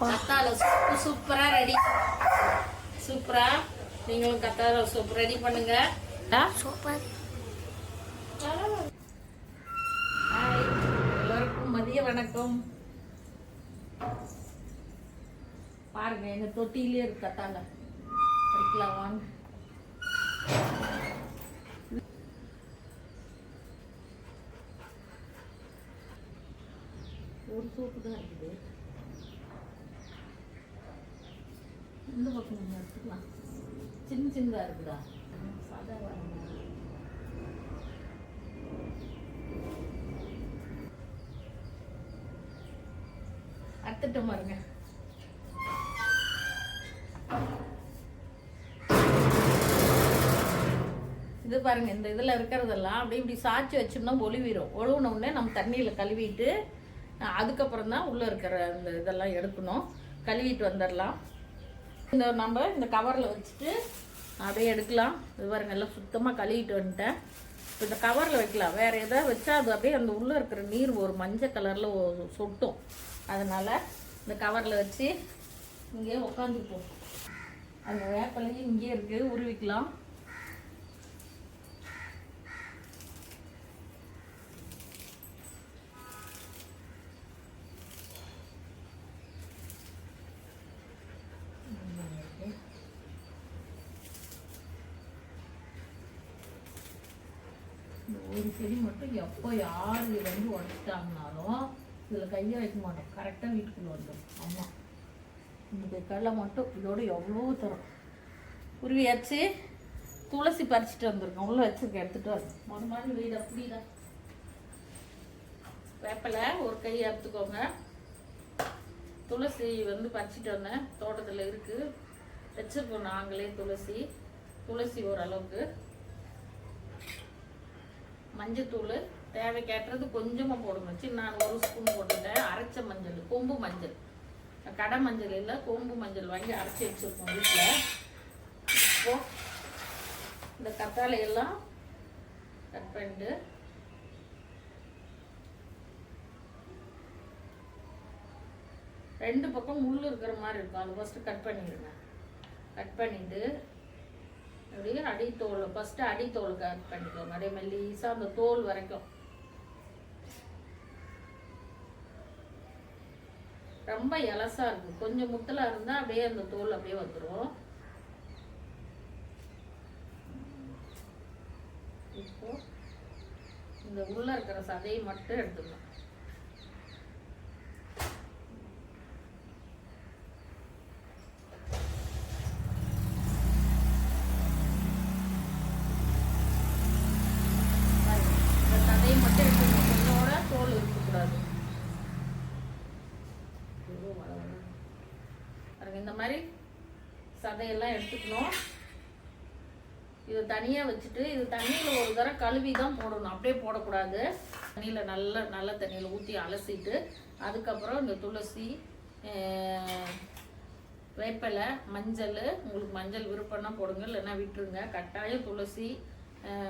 கத்தாழ சூப்பு சூப்பரா ரெடி சூப்பரா? நீங்களும் கத்தாழ சூப் ரெடி பண்ணுங்க. சூப்பர். ஹாய் எல்லாருக்கும் மதிய வணக்கம். பாருங்க எங்க தொட்டிலே இருக்கு கத்தாழ பறிக்கலாம் வாங்க. ஒரு சோப்பு தான் இருக்குது. இந்த பக்கம் நம்ம எடுத்துக்கலாம். சின்ன சின்னதாக இருக்குதா சாதா வாங்க அத்துட்டு பாருங்க. இது பாருங்க இந்த இதில் இருக்கிறதெல்லாம் அப்படியே இப்படி சாய்ச்சி வச்சோம்னா ஒழுவிடும் ஒழுகுன உடனே நம்ம தண்ணியில் கழுவிட்டு அதுக்கப்புறம் தான் உள்ளே இருக்கிற அந்த இதெல்லாம் எடுக்கணும். கழுவிட்டு வந்துடலாம். இந்த நம்ம இந்த கவரில் வச்சுட்டு அப்படியே எடுக்கலாம். விவரங்கள் எல்லாம் சுத்தமாக கழுவிட்டு வந்துட்டேன். இப்போ இந்த கவரில் வைக்கலாம். வேறு எதாவது வச்சா அது அப்படியே அந்த உள்ளே இருக்கிற நீர் ஒரு மஞ்சள் கலரில் சொட்டும். அதனால் இந்த கவரில் வச்சு இங்கேயே உட்காந்துப்போம் அந்த வேப்பலையும் இங்கேயே இருக்குது. உருவிக்கலாம். இந்த ஒரு செடி மட்டும் எப்போ யார் வந்து உடச்சிட்டாங்கனாலும் இதில் கையை வைக்க மாட்டோம். கரெக்டாக வீட்டுக்குள்ளே வந்துடும் ஆமாம் இந்த கடலை மட்டும் இதோட எவ்வளோ தரும். உருவியாச்சு துளசி பறிச்சுட்டு வந்திருக்கோம். உள்ள வச்சிருக்கேன் எடுத்துகிட்டு வர மொதல் மாதிரி வீடு அப்படிதான் வேப்பலை ஒரு கை எடுத்துக்கோங்க. துளசி வந்து பறிச்சுட்டு வந்தேன். தோட்டத்தில் இருக்குது வச்சிருக்கோம் நாங்களே துளசி. துளசி ஓரளவுக்கு. மஞ்சத்தூள் தேவைக்கேற்றது கொஞ்சமாக போடணும் சின்ன நான் ஒரு ஸ்பூன் போட்டுட்டேன். அரைச்ச மஞ்சள் கொம்பு மஞ்சள். கடை மஞ்சள் இல்லை கொம்பு மஞ்சள் வாங்கி அரைச்சி வச்சுருக்கோம் வீட்டில் இப்போ இந்த கத்தாழையெல்லாம் கட் பண்ணிட்டு ரெண்டு பக்கம் முள் இருக்கிற மாதிரி இருக்கும். அது ஃபஸ்ட்டு கட் பண்ணிடுங்க. கட் பண்ணிவிட்டு அப்படியே அடித்தோல் ஃபஸ்ட்டு அடித்தோல் கட் பண்ணிக்கோங்க. அப்படியே மெல்லீஸாக அந்த தோல் வரைக்கும். ரொம்ப இலசாக இருக்கும். கொஞ்சம் முத்தலாக இருந்தால் அப்படியே அந்த தோல் அப்படியே வந்துடும் இப்போ இந்த உள்ளே இருக்கிற சதையை மட்டும் எடுத்துக்கணும் பாருங்க, இந்த சதையை மட்டும் எடுத்துக்கணும் கொஞ்சோட தோல் இருக்கக்கூடாது ஐயோ, வர வர. பாருங்க இந்த மாதிரி சதையெல்லாம் எடுத்துக்கணும். இதை தனியாக வச்சுட்டு இது தண்ணியில் ஒரு தடவை கழுவி தான் போடணும். அப்படியே போடக்கூடாது. தண்ணியில் நல்ல நல்ல தண்ணியில் ஊற்றி அலசிட்டு அதுக்கப்புறம் இந்த துளசி வேப்பிலை மஞ்சள் உங்களுக்கு மஞ்சள் விருப்பம்னா போடுங்க இல்லைன்னா விட்டுருங்க. கட்டாயம் துளசி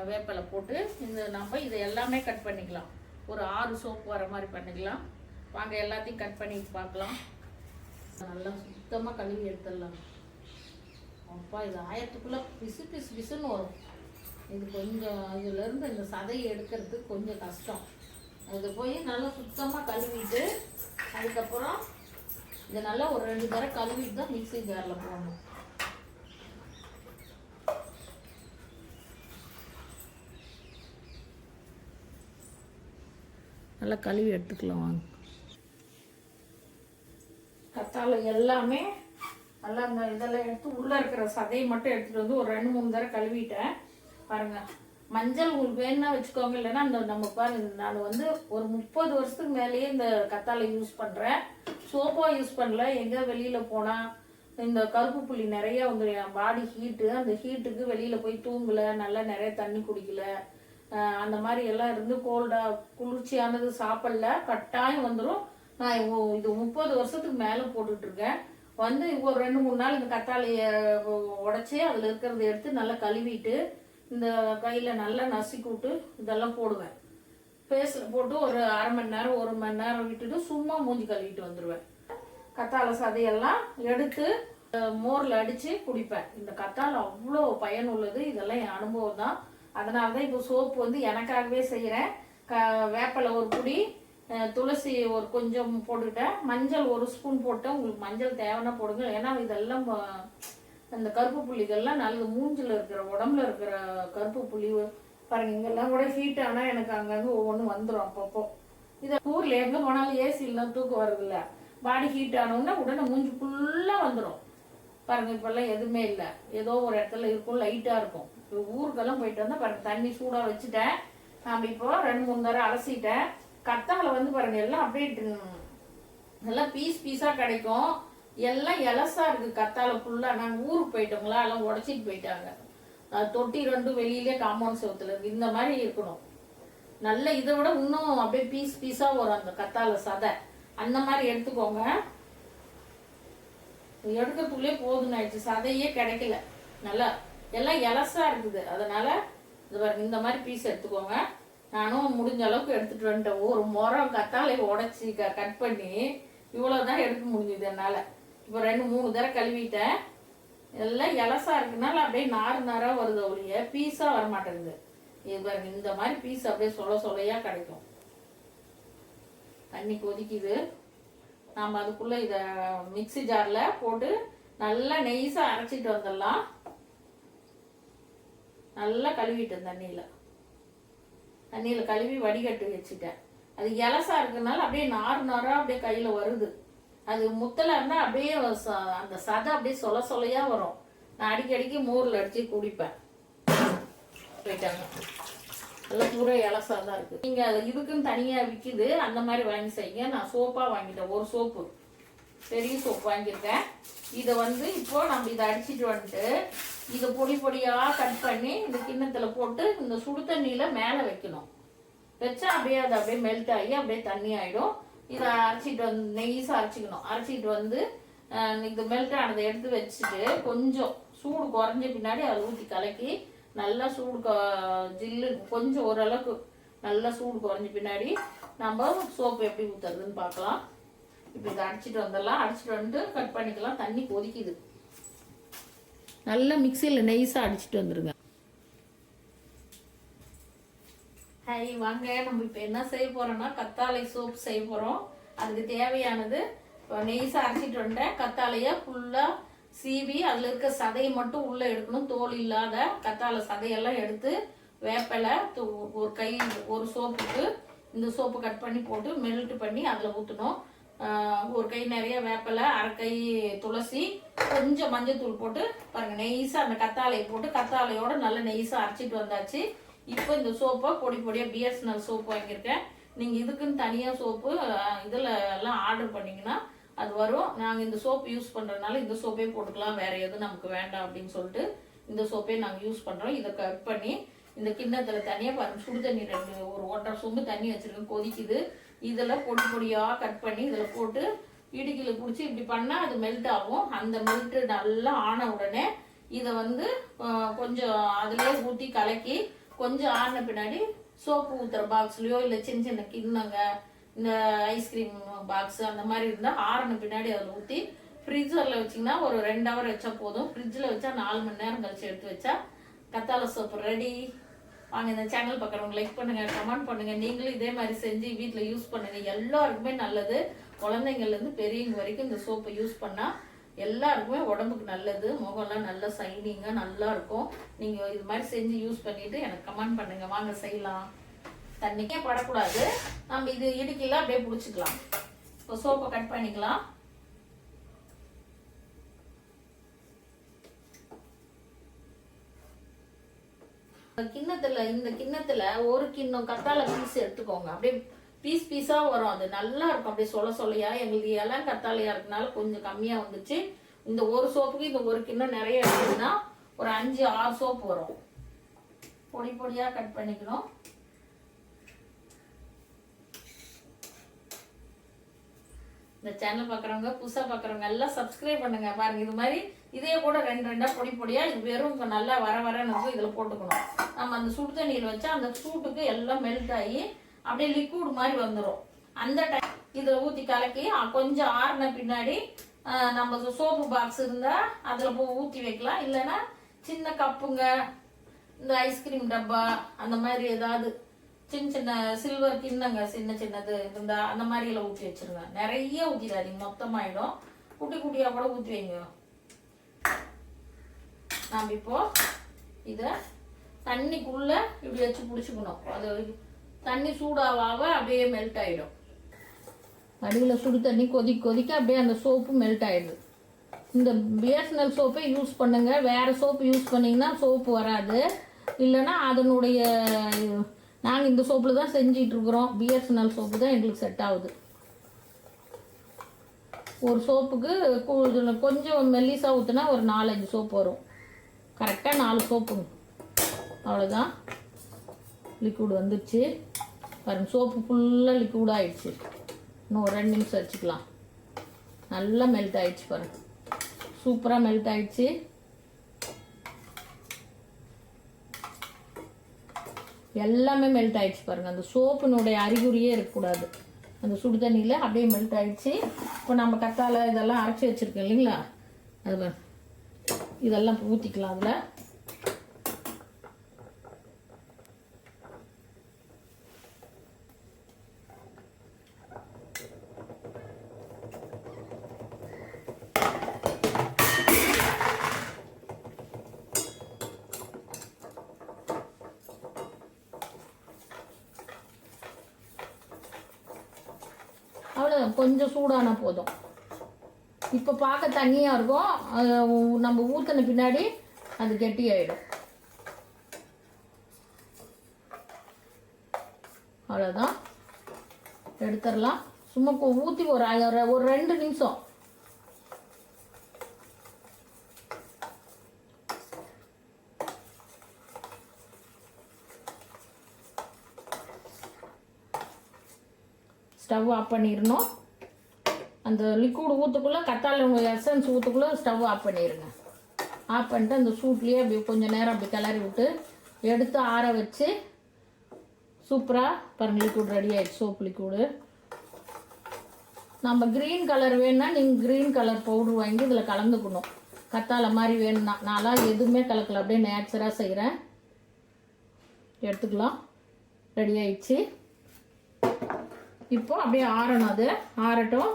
வேப்பிலை போட்டு இந்த நம்ம இதை எல்லாமே கட் பண்ணிக்கலாம். ஒரு ஆறு சோப்பு வர மாதிரி பண்ணிக்கலாம். வாங்க எல்லாத்தையும் கட் பண்ணி பார்க்கலாம். நல்லா சுத்தமாக கழுவி எடுத்துடலாம். அப்பா இது ஆயத்துக்குள்ளே பிசு பிசு பிசுன்னு வரும். இது கொஞ்சம் இதுலேருந்து இந்த சதையை எடுக்கிறது கொஞ்சம் கஷ்டம். அது போய் நல்லா சுத்தமாக கழுவிட்டு அதுக்கப்புறம் இதை நல்லா ஒரு ரெண்டு தடவை கழுவிட்டு தான் மிக்சி ஜாரில் போடணும். நல்லா கழுவி எடுத்துக்கலாம் வாங்க. கத்தாழை எல்லாமே நல்லா அந்த இதெல்லாம் எடுத்து உள்ளே இருக்கிற சதையை மட்டும் எடுத்துகிட்டு வந்து ஒரு ரெண்டு மூணு தடவை கழுவிட்டேன். பாருங்கள் மஞ்சள் உங்களுக்கு வேணும்னா வச்சுக்கோங்க. இல்லைன்னா அந்த நம்ம பாருங்க நான் வந்து ஒரு முப்பது வருஷத்துக்கு மேலேயே இந்த கத்தாழை யூஸ் பண்ணுறேன் சோப்பாக யூஸ் பண்ணல. எங்கே வெளியில் போனால் இந்த கருப்பு புள்ளி நிறைய வந்து என் பாடி ஹீட்டு அந்த ஹீட்டுக்கு வெளியில் போய் தூங்கல. நல்லா நிறைய தண்ணி குடிக்கல. அந்த மாதிரி எல்லாம் இருந்து கோல்டாக குளிர்ச்சியானது சாப்பிடல. கட்டாயம் வந்துடும் நான் இது முப்பது வருஷத்துக்கு மேலே போட்டுட்டு இருக்கேன். வந்து ஒரு ரெண்டு மூணு நாள் இந்த கத்தாழைய உடச்சி அதில் இருக்கிறத எடுத்து நல்லா கழுவிட்டு இந்த கையில் நல்லா நசுக்கி விட்டு இதெல்லாம் போடுவேன். ஃபேஸில் போட்டு ஒரு அரை மணி நேரம் ஒரு மணி நேரம் விட்டுட்டு சும்மா மூஞ்சி கழுவிட்டு வந்துடுவேன் கத்தாழை சதையெல்லாம் எடுத்து மோரில் மோர்ல அடிச்சு குடிப்பேன். இந்த கத்தாழை அவ்வளோ பயனுள்ளது. இதெல்லாம் என் அனுபவம் தான் அதனால தான் இப்போ சோப்பு வந்து எனக்காகவே செய்கிறேன் க வேப்பலை ஒரு புடி துளசி ஒரு கொஞ்சம் போட்டுக்கிட்டேன். மஞ்சள் ஒரு ஸ்பூன் போட்டேன். உங்களுக்கு மஞ்சள் தேவைன்னா போடுங்க. ஏன்னா இதெல்லாம் அந்த கருப்பு புள்ளிகள்லாம் நல்லது. மூஞ்சில் இருக்கிற உடம்புல இருக்கிற கருப்பு புள்ளி பாருங்க இங்கெல்லாம் கூட ஹீட் ஆனால் எனக்கு அங்கங்கே ஒவ்வொன்றும் வந்துடும் அப்பப்போ. இதை ஊரில் எங்கே போனாலும் ஏசி இல்லாம தூக்கம் வரதில்ல பாடி ஹீட் ஆனோன்னா உடனே மூஞ்சி ஃபுல்லாக வந்துடும் பாருங்க இப்பெல்லாம் எதுவுமே இல்லை. ஏதோ ஒரு இடத்துல இருக்கும் லைட்டாக இருக்கும். இப்போ ஊருக்கெல்லாம் போயிட்டு வந்தால் பாருங்க தண்ணி சூடாக வச்சுட்டேன். நாம் இப்போ ரெண்டு மூணு தரம் அலசிட்டேன். கத்தால வந்து பாருங்க எல்லாம் அப்படியே நல்லா பீஸ் பீஸாக கிடைக்கும். எல்லாம் எலசா இருக்கு கத்தால ஃபுல்லாக நாங்கள் ஊருக்கு போயிட்டோங்களா எல்லாம் உடச்சிட்டு போயிட்டாங்க. தொட்டி ரெண்டும் வெளியிலே காம்பவுண்ட் செவத்துல இருக்கு. இந்த மாதிரி இருக்கணும். நல்ல இதை விட இன்னும் அப்படியே பீஸ் பீஸாக வரும் அந்த கத்தால சதை. அந்த மாதிரி எடுத்துக்கோங்க. எடுக்கிறதுக்குள்ளே போதும் ஆயிடுச்சு. சதையே கிடைக்கல. நல்லா எல்லாம் எலசா இருக்குது. அதனால இது பாருங்க இந்த மாதிரி பீஸ் எடுத்துக்கோங்க. நானும் முடிஞ்ச அளவுக்கு எடுத்துட்டு வந்துட்டேன். ஒரு முறம் கத்தாழை உடச்சி க கட் பண்ணி இவ்வளோதான் எடுக்க முடிஞ்சுது என்னால். இப்போ ரெண்டு மூணு தடவை கழுவிட்டேன். எல்லாம் இலசா இருக்கனால அப்படியே நார் நாராக வருது ஒழிய பீஸாக வர மாட்டேங்குது இது பாருங்க இந்த மாதிரி பீஸ் அப்படியே சொல சொலையாக கிடைக்கும். தண்ணி கொதிக்குது. நாம் அதுக்குள்ளே இதை மிக்ஸி ஜாரில் போட்டு நல்லா நெய்ஸாக அரைச்சிட்டு வந்துடலாம். நல்லா கழுவிட்டேன் தண்ணியில். தண்ணியில் கழுவி வடிகட்டி வச்சுட்டேன். அது இலசா இருக்கிறதுனால அப்படியே நார் நாராக அப்படியே கையில் வருது. அது முத்தலா இருந்தால் அப்படியே ச- அந்த சதை அப்படியே சொல சொலையாக வரும். நான் அடிக்கடிக்கு மோரில் அடித்து குடிப்பேன். போயிட்டாங்க. எல்லாம் பூரா இலசாக தான் இருக்குது நீங்கள் அது இதுக்குன்னு தனியாக விற்கிது அந்த மாதிரி வாங்கி செய்யுங்க. நான் சோப்பாக வாங்கிட்டேன். ஒரு சோப்பு. பெரிய சோப்பு வாங்கியிருக்கேன். இதை வந்து இப்போ நம்ம இதை அடிச்சிட்டு வந்துட்டு இதை பொடி பொடியா கட் பண்ணி இந்த கிண்ணத்துல போட்டு இந்த சுடு தண்ணியில மேல வைக்கணும். வச்சா அப்படியே அது அப்படியே மெல்ட் ஆகி அப்படியே தண்ணி ஆயிடும். இதை அரைச்சிட்டு வந்து நெய்ஸாக அரைச்சிக்கணும். அரைச்சிட்டு வந்து அஹ், இது மெல்ட் ஆனதை எடுத்து வச்சுட்டு கொஞ்சம் சூடு குறைஞ்ச பின்னாடி அதை ஊற்றி கலக்கி நல்லா சூடு க- ஜில்லு கொஞ்சம் ஓரளவுக்கு நல்லா சூடு குறைஞ்ச பின்னாடி நம்ம சோப்பு எப்படி ஊற்றுறதுன்னு பார்க்கலாம். இப்போ இதை அடிச்சிட்டு வந்துடலாம் அடிச்சிட்டு வந்துட்டு கட் பண்ணிக்கலாம். தண்ணி கொதிக்குது. நல்லா மிக்சியில் நெய்ஸாக அடிச்சிட்டு வந்துடுங்க ஹாய் வாங்க. நம்ம இப்போ என்ன செய்ய போறோம்னா கத்தாழை சோப் செய்ய போறோம். அதுக்கு தேவையானது நெய்ஸாக அரைச்சிட்டு வந்துட்டேன். கத்தாழையை ஃபுல்லாக சீவி அதில் இருக்க சதையை மட்டும் உள்ளே எடுக்கணும். தோல் இல்லாத கத்தாழை சதையெல்லாம் எடுத்து வேப்பிலை ஒரு கை ஒரு சோப்புக்கு இந்த சோப்பு கட் பண்ணி போட்டு மெல்ட் பண்ணி அதில் ஊற்றணும் ஒரு கை நிறைய வேப்பிலை அரைக்கை துளசி கொஞ்சம் மஞ்சத்தூள் போட்டு பாருங்க நெய்ஸாக அந்த கத்தாழையை போட்டு கத்தாழையோட நல்ல நெய்ஸாக அரைச்சிட்டு வந்தாச்சு. இப்போ இந்த சோப்பை பொடி பொடியாக பிஎஸ்என்எல் சோப்பு வாங்கியிருக்கேன். நீங்கள் இதுக்குன்னு தனியாக சோப்பு இதில் எல்லாம் ஆர்டர் பண்ணிங்கன்னா அது வரும். நாங்கள் இந்த சோப்பு யூஸ் பண்ணுறதுனால இந்த சோப்பே போட்டுக்கலாம். வேற எதுவும் நமக்கு வேண்டாம் அப்படின்னு சொல்லிட்டு இந்த சோப்பே நாங்கள் யூஸ் பண்ணுறோம் இதை கட் பண்ணி இந்த கிண்ணத்தில் தனியாக பாருங்க சுடு தண்ணி ரெண்டு ஒரு ஓட்டர் சொம்பு தண்ணி வச்சிருக்கேன் கொதிக்குது. இதில் பொடி பொடியாக கட் பண்ணி இதில் போட்டு இடுக்கில் பிடிச்சி இப்படி பண்ணால் அது மெல்ட் ஆகும். அந்த மெல்ட்டு நல்லா ஆன உடனே இதை வந்து கொஞ்சம் அதிலே ஊற்றி கலக்கி கொஞ்சம் ஆன பின்னாடி சோப்பு ஊற்றுற பாக்ஸ்லையோ இல்லை சின்ன சின்ன கிண்ணங்க இந்த ஐஸ்கிரீம் பாக்ஸ் அந்த மாதிரி இருந்தால் ஆறின பின்னாடி அதில் ஊற்றி ஃப்ரிட்ஜரில் வச்சிங்கன்னா ஒரு ரெண்டு ஹவர் வச்சா போதும். ஃப்ரிட்ஜில் வச்சா நாலு மணி நேரம் கழிச்சு எடுத்து வச்சா கத்தாழை சோப்பு ரெடி வாங்க இந்த சேனல் பார்க்குறவங்க லைக் பண்ணுங்க கமெண்ட் பண்ணுங்க. நீங்களும் இதே மாதிரி செஞ்சு வீட்டில் யூஸ் பண்ணுங்க. எல்லாருக்குமே நல்லது. குழந்தைங்கள்லேருந்து பெரியவங்க வரைக்கும் இந்த சோப்பை யூஸ் பண்ணால் எல்லாருக்குமே உடம்புக்கு நல்லது. முகம்லாம் நல்லா சைனிங்காக நல்லா இருக்கும். நீங்கள் இது மாதிரி செஞ்சு யூஸ் பண்ணிட்டு எனக்கு கமெண்ட் பண்ணுங்க. வாங்க செய்யலாம். தண்ணிக்கே படக்கூடாது. நம்ம இது இடுக்கிலாம் அப்படியே பிடிச்சிக்கலாம். இப்போ சோப்பை கட் பண்ணிக்கலாம். கிண்ணத்துல இந்த கிண்ணத்துல ஒரு கிண்ணம் கத்தாழை பீஸ் எடுத்துக்கோங்க. அப்படியே பீஸ் பீஸா வரும் அது. நல்லா இருக்கும். அப்படியே சொல்ல சொல்லையா எங்களுக்கு எல்லாம் கத்தாழையா இருக்கனால கொஞ்சம் கம்மியா வந்துச்சு. இந்த ஒரு சோப்புக்கு இந்த ஒரு கிண்ணம் நிறைய எடுத்துன்னா ஒரு அஞ்சு ஆறு சோப்பு வரும். பொடி பொடியா கட் பண்ணிக்கணும். இந்த சேனல் பார்க்குறவங்க புதுசாக பார்க்குறவங்க எல்லாம் சப்ஸ்கிரைப் பண்ணுங்க. பாருங்க இது மாதிரி இதே கூட ரெண்டு ரெண்டாக பொடி பொடியாக இது வெறும் நல்லா வர வர நம்ம இதில் போட்டுக்கணும். நம்ம அந்த சுடு தண்ணியில் வச்சா அந்த சூட்டுக்கு எல்லாம் மெல்ட் ஆகி அப்படியே லிக்விட் மாதிரி வந்துடும் அந்த டைம் இதில் ஊற்றி கலக்கி கொஞ்சம் ஆறின பின்னாடி நம்ம சோப்பு பாக்ஸ் இருந்தால் அதில் போய் ஊற்றி வைக்கலாம். இல்லைன்னா சின்ன கப்புங்க இந்த ஐஸ்கிரீம் டப்பா அந்த மாதிரி ஏதாவது சின்ன சின்ன சில்வர் கிண்ணங்க சின்ன சின்னது இருந்தால் அந்த மாதிரில ஊற்றி வச்சிருங்க நிறைய ஊற்றிடாதீங்க மொத்தமாயிடும். குட்டி குட்டியாக கூட ஊற்றி வைங்க. நாம் இப்போ இதை தண்ணிக்குள்ளே இப்படி வச்சு பிடிச்சிக்கணும். அது தண்ணி சூடாவாக அப்படியே மெல்ட் ஆகிடும் அடியில் சுடு தண்ணி கொதிக்க கொதிக்க அப்படியே அந்த சோப்பு மெல்ட் ஆகிடுது இந்த பிஎஸ்என்எல் சோப்பே யூஸ் பண்ணுங்கள் வேறு சோப்பு யூஸ் பண்ணிங்கன்னா சோப்பு வராது. இல்லைன்னா அதனுடைய நாங்கள் இந்த சோப்பில் தான் செஞ்சிட்ருக்குறோம் பிஎஸ்என்எல் சோப்பு தான் எங்களுக்கு செட் ஆகுது. ஒரு சோப்புக்கு கொஞ்சம் மெல்லிசாக ஊற்றுனா ஒரு நாலஞ்சு சோப்பு வரும். கரெக்டாக நாலு சோப்புங்க அவ்வளோதான் லிக்விட் வந்துடுச்சு பாருங்க சோப்பு ஃபுல்லாக லிக்விட் ஆகிடுச்சு இன்னும் ஒரு ரெண்டு நிமிஷம் வச்சுக்கலாம். நல்லா மெல்ட் ஆகிடுச்சு பாருங்க. சூப்பராக மெல்ட் ஆகிடுச்சு எல்லாமே மெல்ட் ஆகிடுச்சு பாருங்கள் அந்த சோப்புனுடைய அறிகுறியே இருக்கக்கூடாது. அந்த சுடு தண்ணியில் அப்படியே மெல்ட் ஆகிடுச்சு இப்போ நம்ம கத்தாழை இதெல்லாம் அரைச்சி வச்சுருக்கோம் இல்லைங்களா? அது பாருங்க. இதெல்லாம் ஊற்றிக்கலாம் அதில். அவ்வளோதான் கொஞ்சம் சூடானா போதும். இப்போ பார்க்க தண்ணியாக இருக்கும் அது நம்ம ஊற்றின பின்னாடி அது கெட்டியாயிடும் அவ்வளோதான் எடுத்துடலாம். சும்மா ஊற்றி ஒரு ஒரு ரெண்டு நிமிஷம். ஸ்டவ் ஆஃப் பண்ணிடணும். அந்த லிக்விட் ஊற்றுக்குள்ளே கத்தாழை எசன்ஸ் ஊற்றுக்குள்ளே ஸ்டவ் ஆஃப் பண்ணிடுங்க ஆஃப் பண்ணிட்டு அந்த சூட்லேயே அப்படி கொஞ்சம் நேரம் அப்படி கிளறி விட்டு எடுத்து ஆற வச்சு சூப்பராக பாருங்க லிக்விட் ரெடி ஆகிடுச்சு சோப் லிக்விடு நம்ம க்ரீன் கலர் வேணும்னா நீங்கள் க்ரீன் கலர் பவுடர் வாங்கி இதில் கலந்துக்கணும். கத்தாழை மாதிரி வேணும்னா. நான்லாம் எதுவுமே கலக்கல அப்படியே நேச்சராக செய்கிறேன் எடுத்துக்கலாம். ரெடி ஆயிடுச்சு. இப்போ அப்படியே ஆறணும் அது. ஆறட்டும்.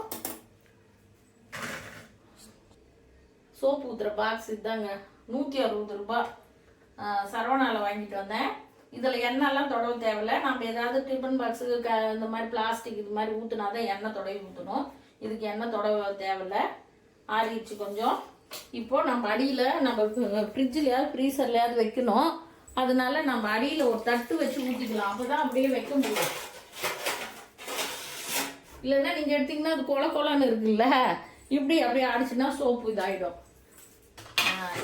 சோப்பு ஊற்றுற பாக்ஸ் இதாங்க. நூற்றி அறுபது ரூபாய் சரவணாவில் வாங்கிட்டு வந்தேன். இதில் எண்ணெய்லாம் தொடவ தேவையில்லை. நம்ம ஏதாவது டிஃபன் பாக்ஸுக்கு க இந்த மாதிரி பிளாஸ்டிக் இது மாதிரி ஊற்றினா தான் எண்ணெய் தொடவி ஊற்றணும் இதுக்கு எண்ணெய் தொடவ தேவையில்லை. ஆறிடுச்சு கொஞ்சம். இப்போது நம்ம அடியில் நம்ம ஃப்ரிட்ஜ்லையாவது ஃப்ரீசர்லையாவது வைக்கணும். அதனால நம்ம அடியில் ஒரு தட்டு வச்சு ஊற்றிக்கலாம் அப்போ தான் அப்படியே வைக்க முடியும். இல்லைன்னா நீங்கள் எடுத்தீங்கன்னா அது கொல கொலன்னு இருக்குல்ல. இப்படி அப்படியே அடிச்சுன்னா சோப்பு இதாகிடும்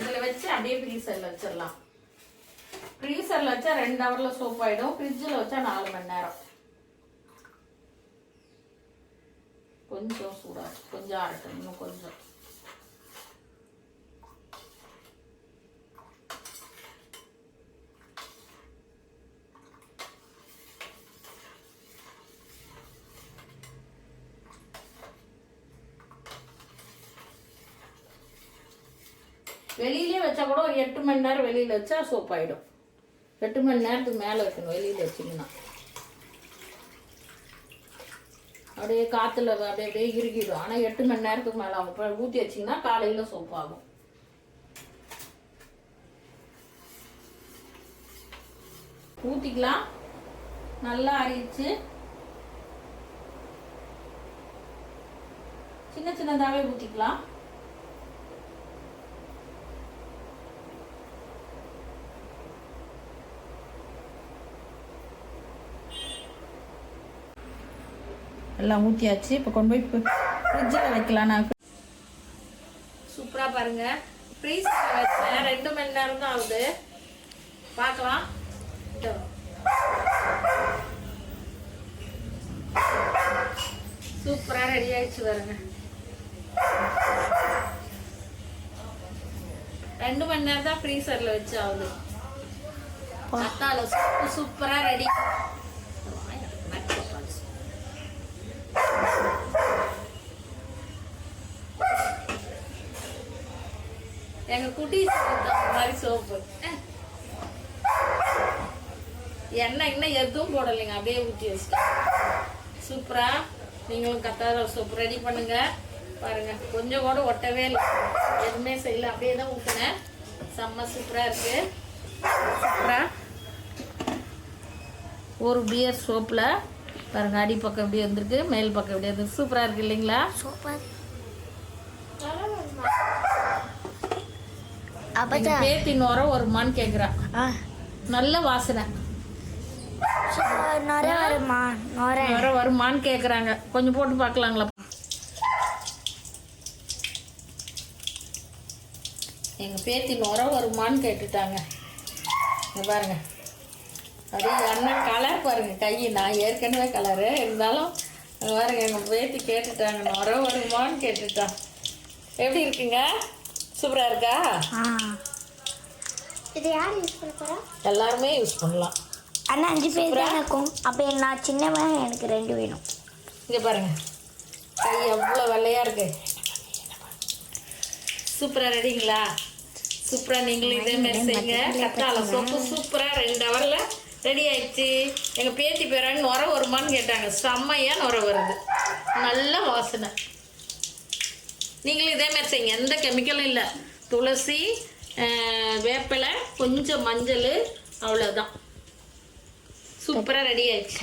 இதில் வச்சு அப்படியே ஃப்ரீசரில் வச்சிடலாம். ஃப்ரீசரில் வச்சா ரெண்டு ஹவரில் சோப் ஆகிடும் ஃப்ரிட்ஜில் வச்சா நாலு மணி நேரம். கொஞ்சம் சூடாக கொஞ்சம் ஆரட்டும் இன்னும் கொஞ்சம். வெளியிலே வச்சா கூட ஒரு எட்டு மணி நேரம் வெளியில் வச்சா சோப் ஆகிடும் எட்டு மணி நேரத்துக்கு மேலே வைக்கணும் வெளியில் வச்சிங்கன்னா. அப்படியே காற்றுல அப்படியே அப்படியே இறுகிடும். ஆனால் எட்டு மணி நேரத்துக்கு மேலே ஆகும். இப்போ ஊற்றி வச்சிங்கன்னா காலையில் சோப் ஆகும் ஊற்றிக்கலாம் நல்லா அரிச்சு. சின்ன சின்னதாகவே ஊற்றிக்கலாம் எல்லாம் ஊற்றியாச்சு இப்போ கொண்டு போய் ஃப்ரிட்ஜில் வைக்கலாம். நான் சூப்பராக பாருங்க. ஃப்ரீஸ் வச்சேன் ரெண்டு மணி நேரம் தான் ஆகுது. பார்க்கலாம். சூப்பராக ரெடி ஆயிடுச்சு பாருங்க. ரெண்டு மணி நேரம் தான் ஃப்ரீசரில் வச்சு ஆகுது. சூப்பராக ரெடி எங்க குட்டி மாதிரி சோப்பு. எண்ணெய் இன்னும் எதுவும் போடலைங்க அப்படியே ஊற்றி வச்சுட்டேன். சூப்பரா? நீங்களும் கத்தார சோப்பு ரெடி பண்ணுங்க. பாருங்க கொஞ்சம் கூட ஒட்டவே இல்லை. எதுவுமே செய்யல அப்படியே தான் ஊற்றினேன் செம்ம சூப்பரா இருக்கு. சூப்பரா? ஒரு பியர் சோப்பில் பாருங்க அடி பக்கம் எப்படி வந்திருக்கு மேல் பக்கம் எப்படி வந்துருக்கு. சூப்பராக இருக்கு இல்லைங்களா? சூப்பர். எங்க அப்பதா பேத்தி நுர வருமான்னு கேட்குறா ஆ. நல்ல வாசனை. நொர வருமா? நொர. நுர வருமான்னு கேட்குறாங்க கொஞ்சம் போட்டு பார்க்கலாங்களா எங்கள் பேத்தி நுர வருமான்னு கேட்டுட்டாங்க. இங்க பாருங்க. அப்படியே அண்ணன் கலர் பாருங்க கை. நான் ஏற்கனவே கலரு இருந்தாலும் பாருங்க எங்கள் பேத்தி கேட்டுட்டாங்க. நுர வருமான்னு கேட்டுட்டா. எப்படி இருக்குங்க? சூப்பராக இருக்கா? ஆ. இது யார் யூஸ் பண்ண எல்லாருமே யூஸ் பண்ணலாம். அண்ணா அஞ்சு பேர் தான் இருக்கும். அப்போ நான் சின்னவன் எனக்கு ரெண்டு வேணும். இங்கே பாருங்க. கை எவ்வளோ வெள்ளையாக இருக்கு. சூப்பராக ரெடிங்களா? சூப்பராக நீங்களும் இதே மாதிரி செய்யுங்க. கத்தாழை சோப்பு சூப்பராக ரெண்டு ஹவரில் ரெடி ஆயிடுச்சு. எங்கள் பேத்தி பேராங்க நுர வருமான்னு கேட்டாங்க. செம்மையாக நுர வருது. நல்ல வாசனை. நீங்களும் இதே மாதிரி செய்யுங்க. எந்த கெமிக்கலும் இல்லை. துளசி வேப்பிலை கொஞ்சம் மஞ்சள் அவ்வளோதான் சூப்பராக ரெடி ஆயிடுச்சு.